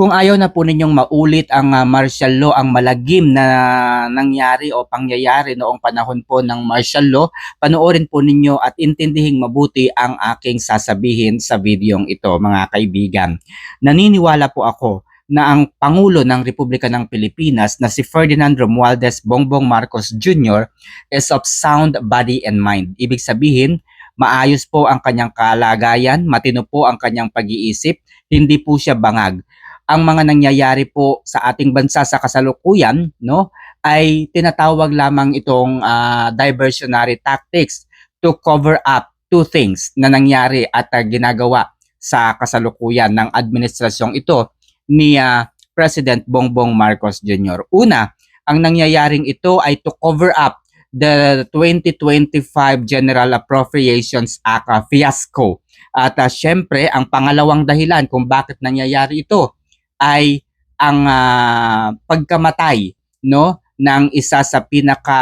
Kung ayaw na po ninyong maulit ang ah, martial law, ang malagim na nangyari o pangyayari noong panahon po ng martial law, panoorin po ninyo at intindihing mabuti ang aking sasabihin sa videong ito mga kaibigan. Naniniwala po ako na ang Pangulo ng Republika ng Pilipinas na si Ferdinand Romualdez Bongbong Marcos Jr. is of sound body and mind. Ibig sabihin, maayos po ang kanyang kalagayan, matino po ang kanyang pag-iisip, hindi po siya bangag ang mga nangyayari po sa ating bansa sa kasalukuyan no ay tinatawag lamang itong ah, diversionary tactics to cover up two things na nangyari at ah, ginagawa sa kasalukuyan ng administrasyong ito ni ah, President Bongbong Marcos Jr. Una, ang nangyayaring ito ay to cover up the 2025 General Appropriations Act fiasco. At ah, syempre, ang pangalawang dahilan kung bakit nangyayari ito ay ang ah, pagkamatay no ng isa sa pinaka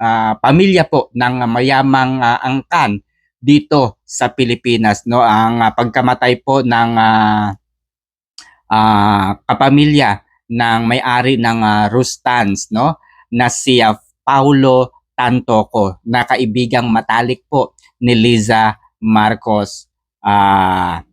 ah, pamilya po ng mayamang ah, angkan dito sa Pilipinas no ang ah, pagkamatay po ng ah, ah, kapamilya ng may-ari ng ah, Rustans no na si ah, Paulo Tantoco na kaibigang matalik po ni Liza Marcos. Ah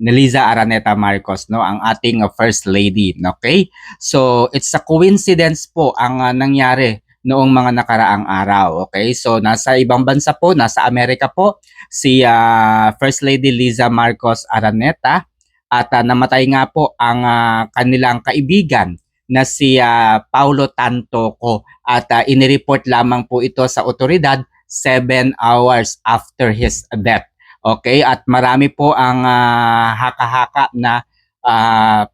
ni Liza Araneta Marcos, no, ang ating uh, first lady, okay? So, it's a coincidence po ang uh, nangyari noong mga nakaraang araw, okay? So, nasa ibang bansa po, nasa Amerika po, si uh, First Lady Liza Marcos Araneta at uh, namatay nga po ang uh, kanilang kaibigan na si uh, Paulo Tantoco at uh, inireport lamang po ito sa otoridad 7 hours after his death. Okay, at marami po ang ah, haka-haka na ah,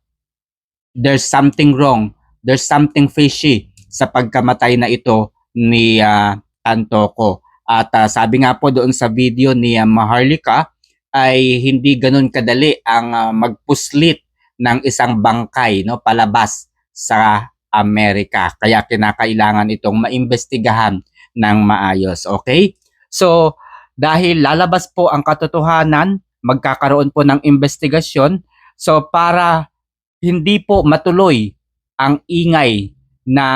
there's something wrong, there's something fishy sa pagkamatay na ito ni ah, Tantoko. At ah, sabi nga po doon sa video ni ah, Maharlika ay hindi ganun kadali ang ah, magpuslit ng isang bangkay no palabas sa Amerika. Kaya kinakailangan itong maimbestigahan ng maayos. Okay? So, dahil lalabas po ang katotohanan, magkakaroon po ng investigasyon. So para hindi po matuloy ang ingay na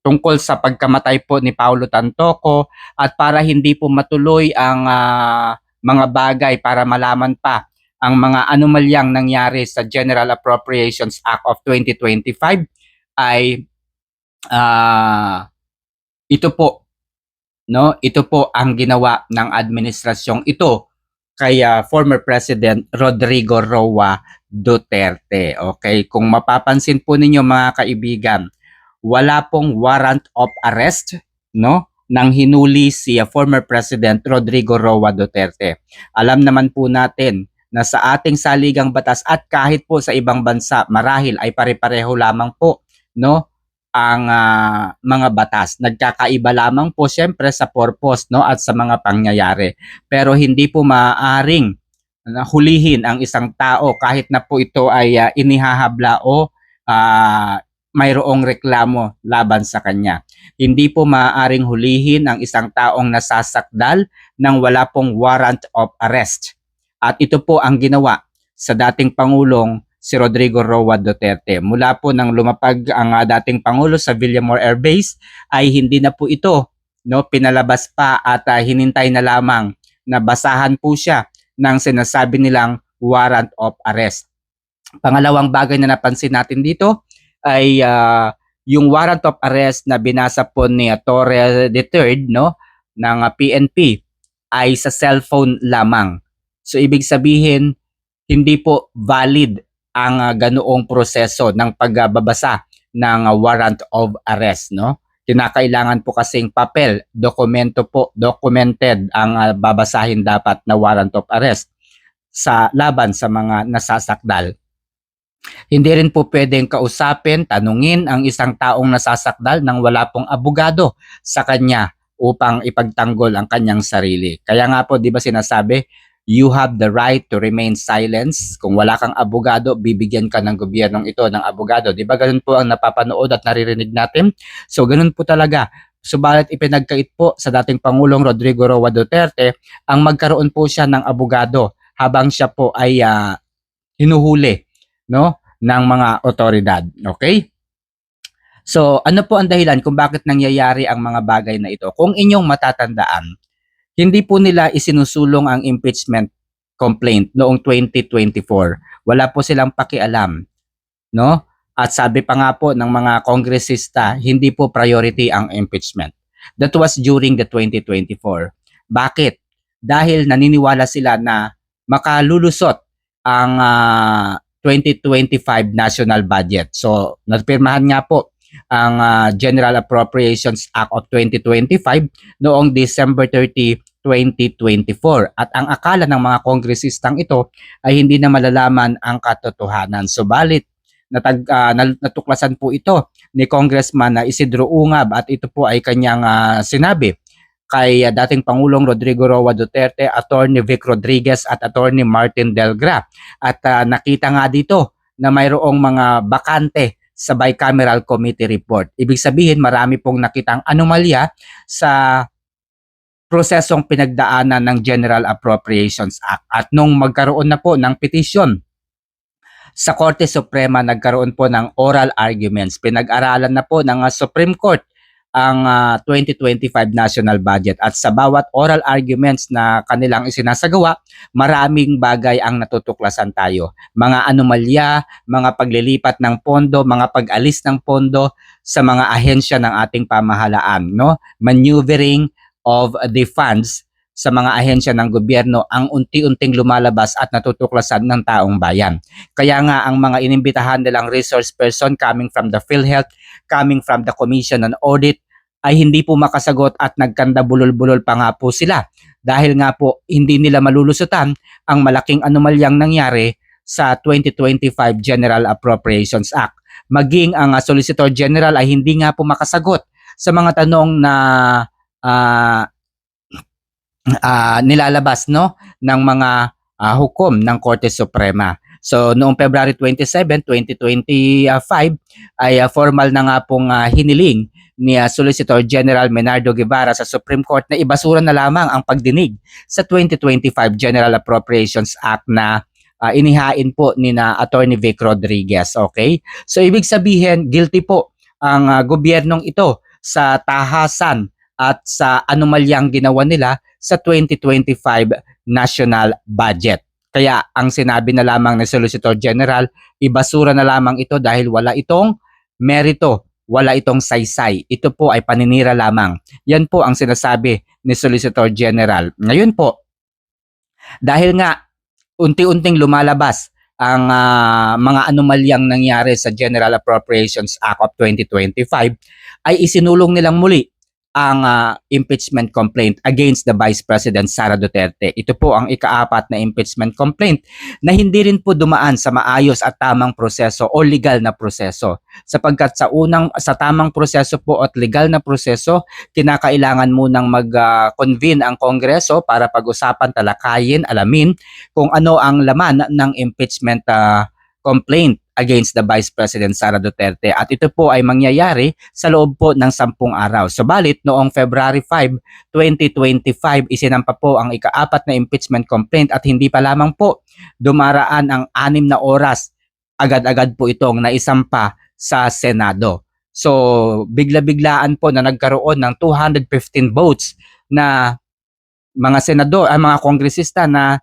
tungkol sa pagkamatay po ni Paulo Tantoco at para hindi po matuloy ang ah, mga bagay para malaman pa ang mga anomalyang nangyari sa General Appropriations Act of 2025 ay ah, ito po no? Ito po ang ginawa ng administrasyong ito kay ah, former President Rodrigo Roa Duterte. Okay? Kung mapapansin po ninyo mga kaibigan wala pong warrant of arrest no? Nang hinuli si ah, former President Rodrigo Roa Duterte. Alam naman po natin na sa ating saligang batas at kahit po sa ibang bansa marahil ay pare-pareho lamang po no ang ah, mga batas. Nagkakaiba lamang po siyempre sa purpose no at sa mga pangyayari. Pero hindi po maaaring na hulihin ang isang tao kahit na po ito ay ah, inihahabla o ah, mayroong reklamo laban sa kanya. Hindi po maaaring hulihin ang isang taong nasasakdal nang wala pong warrant of arrest. At ito po ang ginawa sa dating Pangulong si Rodrigo Roa Duterte. Mula po nang lumapag ang ah, dating Pangulo sa Villamor Air Base ay hindi na po ito no pinalabas pa at ah, hinintay na lamang na basahan po siya ng sinasabi nilang warrant of arrest. Pangalawang bagay na napansin natin dito ay ah, yung warrant of arrest na binasa po ni ah, Torre III no ng PNP ay sa cellphone lamang. So ibig sabihin hindi po valid ang uh, ganoong proseso ng pagbabasa ng uh, warrant of arrest no kinakailangan po kasing papel dokumento po documented ang uh, babasahin dapat na warrant of arrest sa laban sa mga nasasakdal hindi rin po pwedeng kausapin, tanungin ang isang taong nasasakdal nang wala pong abogado sa kanya upang ipagtanggol ang kanyang sarili. Kaya nga po, di ba sinasabi, you have the right to remain silence. Kung wala kang abogado, bibigyan ka ng gobyernong ito ng abogado. Di ba ganun po ang napapanood at naririnig natin? So ganun po talaga. Subalit ipinagkait po sa dating Pangulong Rodrigo Roa Duterte ang magkaroon po siya ng abogado habang siya po ay uh, hinuhuli no ng mga otoridad. Okay? So, ano po ang dahilan kung bakit nangyayari ang mga bagay na ito? Kung inyong matatandaan, hindi po nila isinusulong ang impeachment complaint noong 2024. Wala po silang pakialam, no? At sabi pa nga po ng mga kongresista, hindi po priority ang impeachment. That was during the 2024. Bakit? Dahil naniniwala sila na makalulusot ang ah, 2025 national budget. So, napirmahan nga po ang ah, General Appropriations Act of 2025 noong December 30, 2024. At ang akala ng mga kongresistang ito ay hindi na malalaman ang katotohanan. Subalit, natag, ah, nal- natuklasan po ito ni Congressman na Isidro Ungab at ito po ay kanyang ah, sinabi kay ah, dating Pangulong Rodrigo Roa Duterte, Attorney Vic Rodriguez at Attorney Martin Delgra. At ah, nakita nga dito na mayroong mga bakante sa bicameral committee report. Ibig sabihin marami pong nakitang anomalya sa prosesong pinagdaanan ng General Appropriations Act. At nung magkaroon na po ng petition sa Korte Suprema, nagkaroon po ng oral arguments. Pinag-aralan na po ng ah, Supreme Court ang ah, 2025 national budget at sa bawat oral arguments na kanilang isinasagawa, maraming bagay ang natutuklasan tayo. Mga anomalya, mga paglilipat ng pondo, mga pag-alis ng pondo sa mga ahensya ng ating pamahalaan, no? Maneuvering of the funds sa mga ahensya ng gobyerno ang unti-unting lumalabas at natutuklasan ng taong bayan. Kaya nga ang mga inimbitahan nilang resource person coming from the PhilHealth, coming from the Commission on Audit ay hindi po makasagot at nagkanda bulol-bulol pa nga po sila dahil nga po hindi nila malulusutan ang malaking anomalyang nangyari sa 2025 General Appropriations Act. Maging ang ah, Solicitor General ay hindi nga po makasagot sa mga tanong na ah, ah, nilalabas no ng mga ah, hukom ng Korte Suprema. So noong February 27, 2025 ay ah, formal na nga pong ah, hiniling ni ah, Solicitor General Menardo Guevara sa Supreme Court na ibasura na lamang ang pagdinig sa 2025 General Appropriations Act na ah, inihain po ni na Attorney Vic Rodriguez. Okay? So ibig sabihin, guilty po ang ah, gobyernong ito sa tahasan at sa anomalyang ginawa nila sa 2025 national budget. Kaya ang sinabi na lamang ni Solicitor General, ibasura na lamang ito dahil wala itong merito, wala itong saysay. Ito po ay paninira lamang. Yan po ang sinasabi ni Solicitor General. Ngayon po, dahil nga unti-unting lumalabas ang ah, mga anomalyang nangyari sa General Appropriations Act of 2025 ay isinulong nilang muli ang ah, impeachment complaint against the Vice President Sara Duterte. Ito po ang ikaapat na impeachment complaint na hindi rin po dumaan sa maayos at tamang proseso o legal na proseso. Sapagkat sa unang sa tamang proseso po at legal na proseso, kinakailangan munang mag-convene ang Kongreso para pag-usapan, talakayin, alamin kung ano ang laman ng impeachment ah, complaint against the Vice President Sara Duterte at ito po ay mangyayari sa loob po ng sampung araw. Subalit noong February 5, 2025 isinampa po ang ikaapat na impeachment complaint at hindi pa lamang po dumaraan ang anim na oras agad-agad po itong naisampa sa Senado. So bigla-biglaan po na nagkaroon ng 215 votes na mga senador, ay mga kongresista na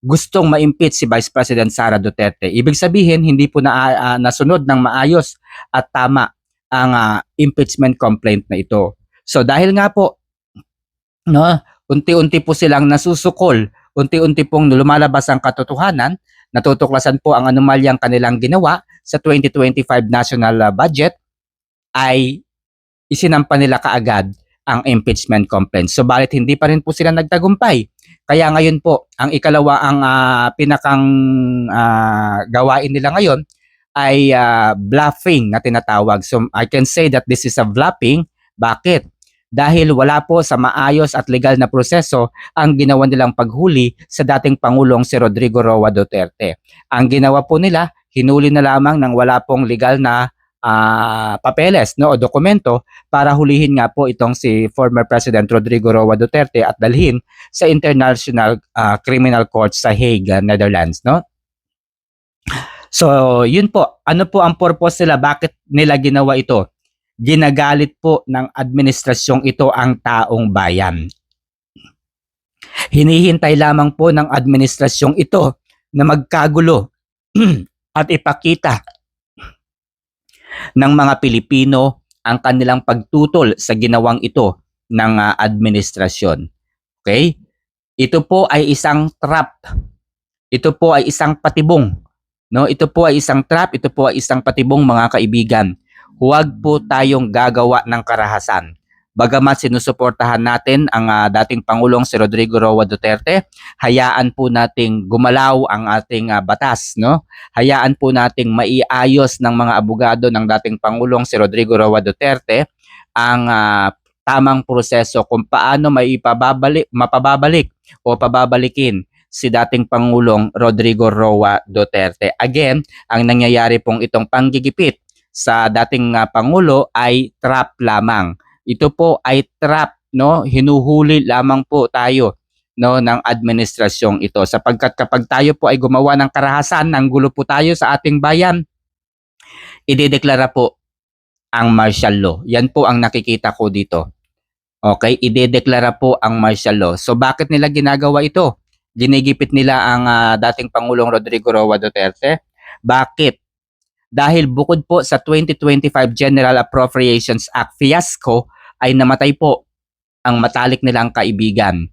gustong ma-impeach si Vice President Sara Duterte. Ibig sabihin, hindi po na, ah, nasunod ng maayos at tama ang ah, impeachment complaint na ito. So dahil nga po, no, unti-unti po silang nasusukol, unti-unti pong lumalabas ang katotohanan, natutuklasan po ang anomalyang kanilang ginawa sa 2025 national budget, ay isinampa nila kaagad ang impeachment complaint. Subalit hindi pa rin po sila nagtagumpay. Kaya ngayon po, ang ikalawa ang ah, pinakang ah, gawain nila ngayon ay ah, bluffing na tinatawag. So I can say that this is a bluffing. Bakit? Dahil wala po sa maayos at legal na proseso ang ginawa nilang paghuli sa dating Pangulong si Rodrigo Roa Duterte. Ang ginawa po nila, hinuli na lamang ng wala pong legal na ah, papeles no, o dokumento para hulihin nga po itong si former President Rodrigo Roa Duterte at dalhin sa International ah, Criminal Court sa Hague, Netherlands, no? So, yun po. Ano po ang purpose nila? Bakit nila ginawa ito? Ginagalit po ng administrasyong ito ang taong bayan. Hinihintay lamang po ng administrasyong ito na magkagulo at ipakita ng mga Pilipino ang kanilang pagtutol sa ginawang ito ng ah, administrasyon. Okay? Ito po ay isang trap. Ito po ay isang patibong. No, ito po ay isang trap, ito po ay isang patibong mga kaibigan. Huwag po tayong gagawa ng karahasan. Bagamat sinusuportahan natin ang ah, dating Pangulong si Rodrigo Roa Duterte, hayaan po nating gumalaw ang ating ah, batas, no? Hayaan po nating maiayos ng mga abogado ng dating Pangulong si Rodrigo Roa Duterte ang ah, tamang proseso kung paano maipababalik, mapababalik o pababalikin si dating Pangulong Rodrigo Roa Duterte. Again, ang nangyayari pong itong panggigipit sa dating ah, Pangulo ay trap lamang. Ito po ay trap, no? Hinuhuli lamang po tayo no ng administrasyong ito. Sapagkat kapag tayo po ay gumawa ng karahasan ng gulo po tayo sa ating bayan idedeklara po ang martial law. Yan po ang nakikita ko dito. Okay? Idedeklara po ang martial law. So bakit nila ginagawa ito? Ginigipit nila ang ah, dating pangulong Rodrigo Roa Duterte. Bakit? Dahil bukod po sa 2025 General Appropriations Act fiasco ay namatay po ang matalik nilang kaibigan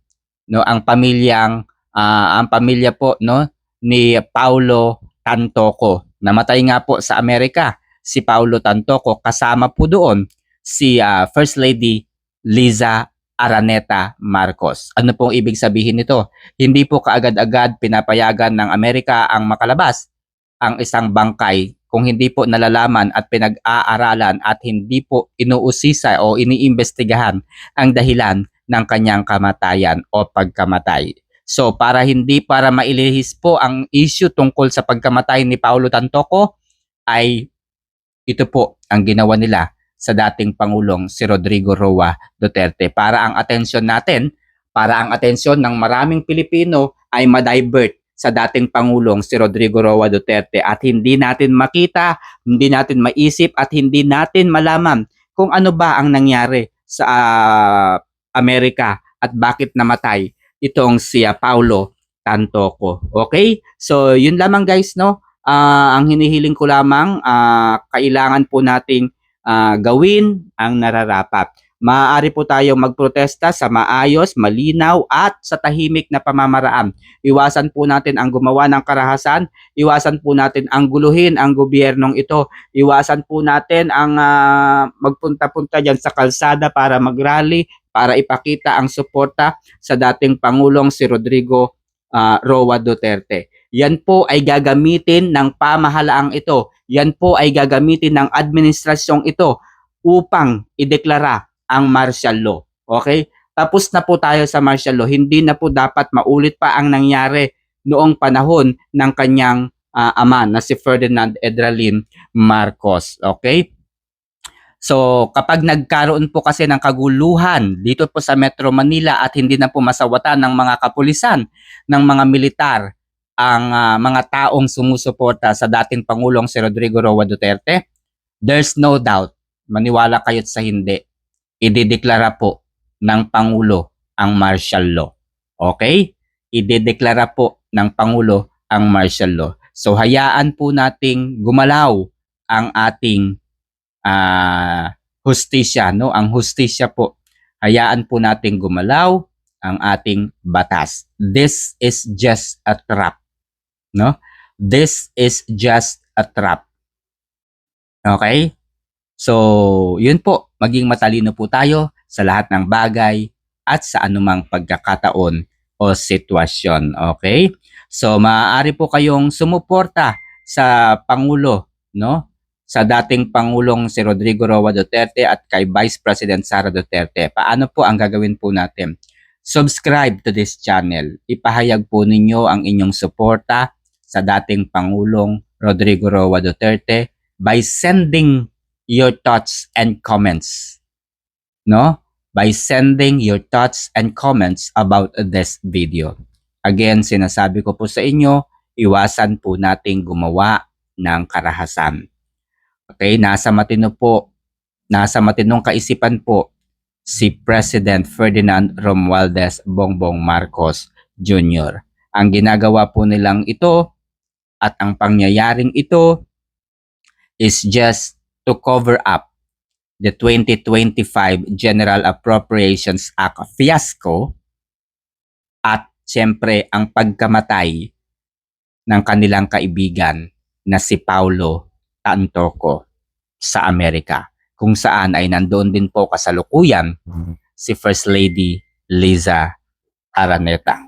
no ang pamilyang ah, ang pamilya po no ni Paulo Tantoco namatay nga po sa Amerika si Paulo Tantoco kasama po doon si ah, First Lady Liza Araneta Marcos. Ano pong ibig sabihin nito? Hindi po kaagad-agad pinapayagan ng Amerika ang makalabas ang isang bangkay kung hindi po nalalaman at pinag-aaralan at hindi po inuusisa o iniimbestigahan ang dahilan ng kanyang kamatayan o pagkamatay. So para hindi para mailihis po ang issue tungkol sa pagkamatay ni Paulo Tantoco ay ito po ang ginawa nila sa dating Pangulong si Rodrigo Roa Duterte para ang atensyon natin, para ang atensyon ng maraming Pilipino ay ma-divert sa dating Pangulong si Rodrigo Roa Duterte at hindi natin makita, hindi natin maisip at hindi natin malaman kung ano ba ang nangyari sa ah, Amerika at bakit namatay itong si ah, Paulo Tantoco. Okay? So, yun lamang guys, no? Ah, ang hinihiling ko lamang, ah, kailangan po nating ah, gawin ang nararapat. Maaari po tayong magprotesta sa maayos, malinaw at sa tahimik na pamamaraan. Iwasan po natin ang gumawa ng karahasan, iwasan po natin ang guluhin ang gobyernong ito, iwasan po natin ang ah, magpunta-punta diyan sa kalsada para magrally, para ipakita ang suporta sa dating Pangulong si Rodrigo ah, Roa Duterte. Yan po ay gagamitin ng pamahalaang ito. Yan po ay gagamitin ng administrasyong ito upang ideklara ang martial law. Okay? Tapos na po tayo sa martial law. Hindi na po dapat maulit pa ang nangyari noong panahon ng kanyang ah, ama na si Ferdinand Edralin Marcos. Okay? So, kapag nagkaroon po kasi ng kaguluhan dito po sa Metro Manila at hindi na po masawatan ng mga kapulisan, ng mga militar, ang ah, mga taong sumusuporta sa dating Pangulong si Rodrigo Roa Duterte, there's no doubt, maniwala kayo't sa hindi, idideklara po ng Pangulo ang martial law. Okay? Idideklara po ng Pangulo ang martial law. So hayaan po nating gumalaw ang ating ah hustisya, no? Ang hustisya po. Hayaan po nating gumalaw ang ating batas. This is just a trap, no? This is just a trap. Okay? So, yun po, maging matalino po tayo sa lahat ng bagay at sa anumang pagkakataon o sitwasyon. Okay? So, maaari po kayong sumuporta sa Pangulo, no? Sa dating Pangulong si Rodrigo Roa Duterte at kay Vice President Sara Duterte. Paano po ang gagawin po natin? Subscribe to this channel. Ipahayag po ninyo ang inyong suporta sa dating Pangulong Rodrigo Roa Duterte by sending your thoughts and comments. No? By sending your thoughts and comments about this video. Again, sinasabi ko po sa inyo, iwasan po nating gumawa ng karahasan. Okay, nasa matino po, nasa matinong kaisipan po si President Ferdinand Romualdez Bongbong Marcos Jr. Ang ginagawa po nilang ito at ang pangyayaring ito is just to cover up the 2025 General Appropriations Act fiasco at siyempre ang pagkamatay ng kanilang kaibigan na si Paulo Tantoco sa Amerika kung saan ay nandoon din po kasalukuyan si First Lady Liza Araneta.